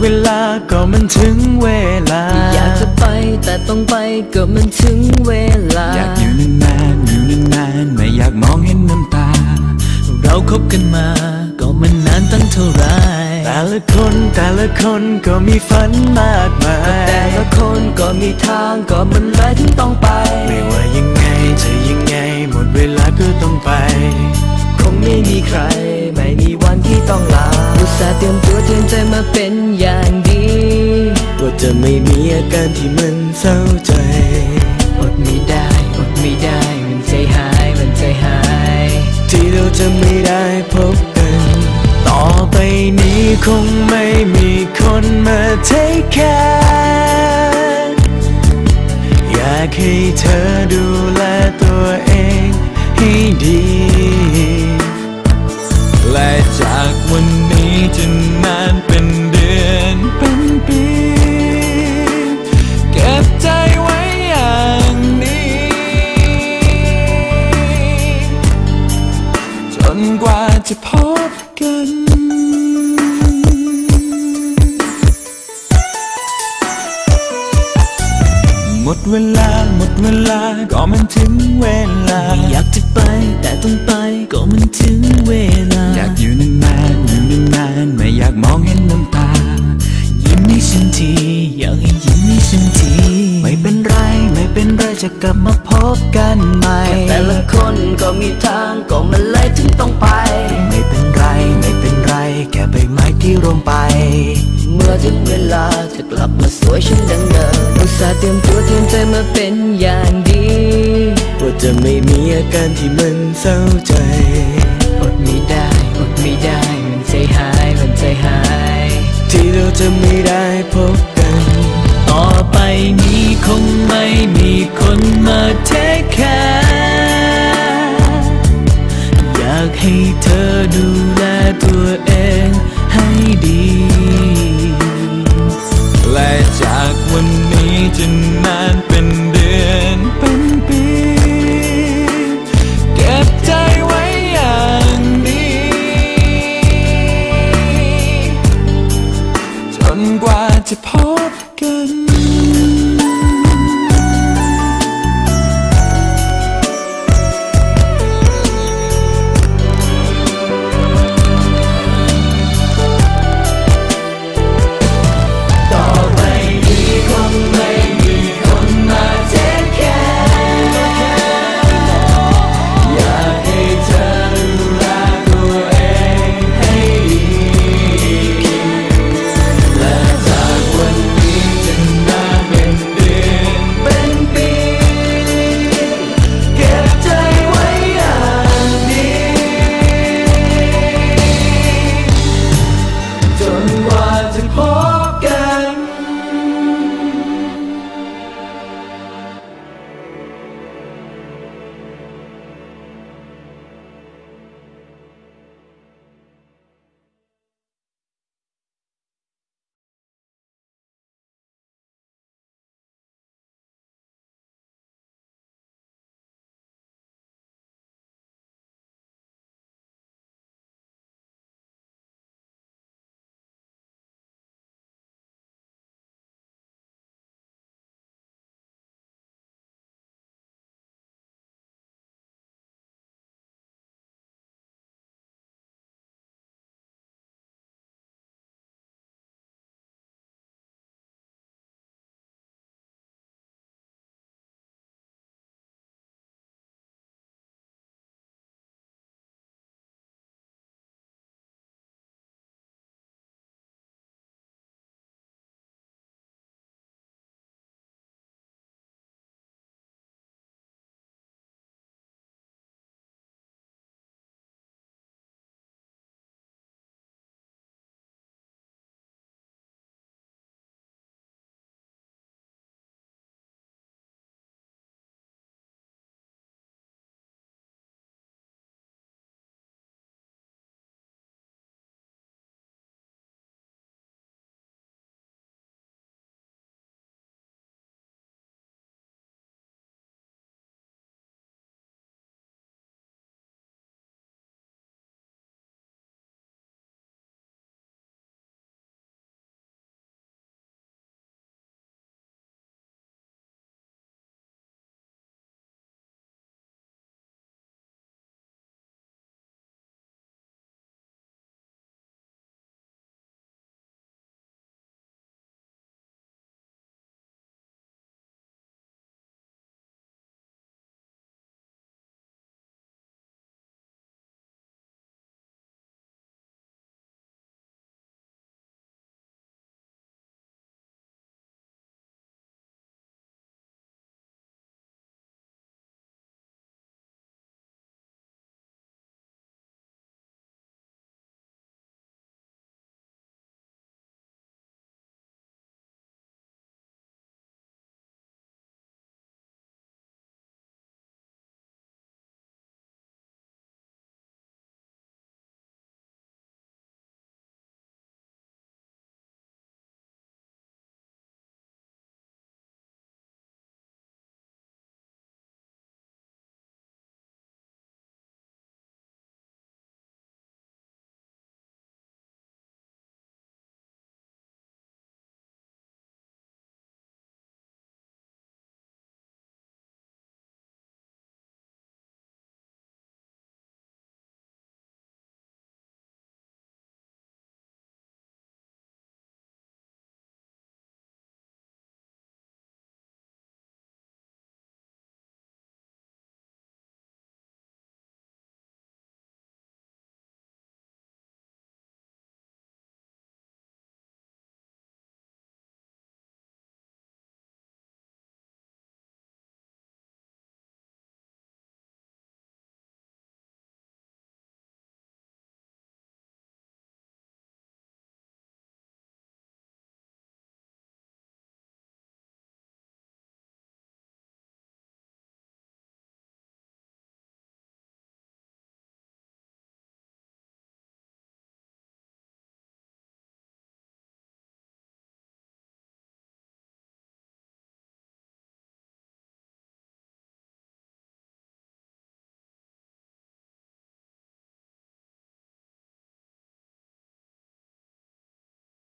เวลาก็มันถึงเวลา อยากจะไปแต่ต้องไปก็มันถึงเวลา อยากอยู่นานๆอยู่นานๆไม่อยากมองเห็นน้ำตา เราคบกันมาก็มันนานตั้งเท่าไหรแต่ละคนแต่ละคนก็มีฝันมากมายแต่ละคนก็มีทางก็มันเลยถึงต้องไป ไม่ว่ายังไงจะยังไงหมดเวลาก็ต้องไป คงไม่มีใคร ไม่มีวันที่ต้องลาอุตส่าห์เตรียมตัวเตรียมใจมาเป็นอย่างดีว่า จะไม่มีอาการที่มันเศร้าใจ อดไม่ได้ อดไม่ได้ มันใจหาย มันใจหาย ที่เราจะไม่ได้พบกัน ต่อไปนี้คงไม่มีคนมาเทคแคร์อยากให้เธอดู มดเวลาหมดเวลาก็มันถึงเวลา อยากจะไปแต่ต้องไปก็มันถึงเวลา อยากอยู่นานๆอยู่นานๆไม่อยากมองเห็นน้ำตา ยิ้มให้ฉันทีอยากให้ยิ้มให้ฉันทีไม่เป็นไรไม่เป็นไรจะกลับมาพบกันใหม่ แต่ละคนก็มีทางก็มันเลยถึงต้องไป ไม่เป็นไรไม่เป็นไรแค่ใบไม้ที่ร่วงไป เมื่อถึงเวลาจะกลับมาสวยเช่นดังเดิมอุ ตาเตรียมตัวเตรียมใจมาเป็นอย่างดีว่าจะไม่มีอาการที่มันเศร้าใจ อดไม่ได้ อดไม่ได้ มันใจหาย มันใจหาย ที่เราจะไม่ได้พบกัน ต่อไปนี้คงไม่มีคนมาเทคแคร์อยากให้เธอดู นี้จ